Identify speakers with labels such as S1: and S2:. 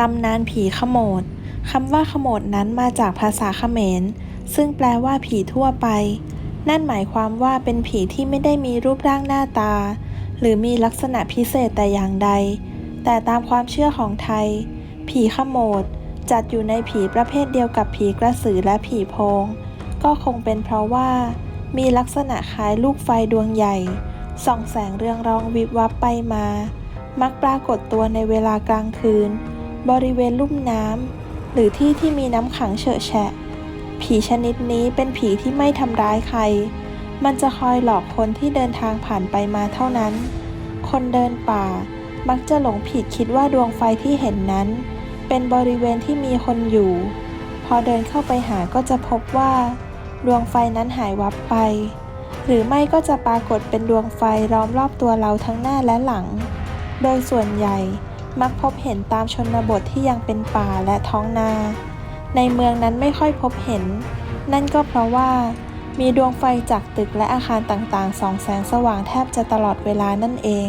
S1: ตำนานผีขโมดคำว่าขโมดนั้นมาจากภาษาเขมร ซึ่งแปลว่าผีทั่วไป นั่นหมายความว่าเป็นผีที่ไม่ได้มีรูปร่างหน้าตา หรือมีลักษณะพิเศษแต่อย่างใด แต่ตามความเชื่อของไทย ผีขโมดจัดอยู่ในผีประเภทเดียวกับผีกระสือและผีโพง ก็คงเป็นเพราะว่า มีลักษณะคล้ายลูกไฟดวงใหญ่ ส่องแสงเรืองรองวิบวับไปมา มักปรากฏตัวในเวลากลางคืน บริเวณลุ่มน้ำหรือที่ที่มีน้ำขังเฉอะแฉะ ผีชนิดนี้เป็นผีที่ไม่ทำร้ายใคร มันจะคอยหลอกคนที่เดินทางผ่านไปมาเท่านั้น คนเดินป่ามักจะหลงผิดคิดว่าดวงไฟที่เห็นนั้น เป็นบริเวณที่มีคนอยู่ พอเดินเข้าไปหาก็จะพบว่า ดวงไฟนั้นหายวับไป หรือไม่ก็จะปรากฏเป็นดวงไฟล้อมรอบตัวเราทั้งหน้าและหลัง โดยส่วนใหญ่ มักพบเห็นตามชนบทที่ยังเป็นป่าและท้องนา ในเมืองนั้นไม่ค่อยพบเห็น นั่นก็เพราะว่า มีดวงไฟจากตึกและอาคารต่างๆส่องแสงสว่างแทบจะตลอดเวลานั่นเอง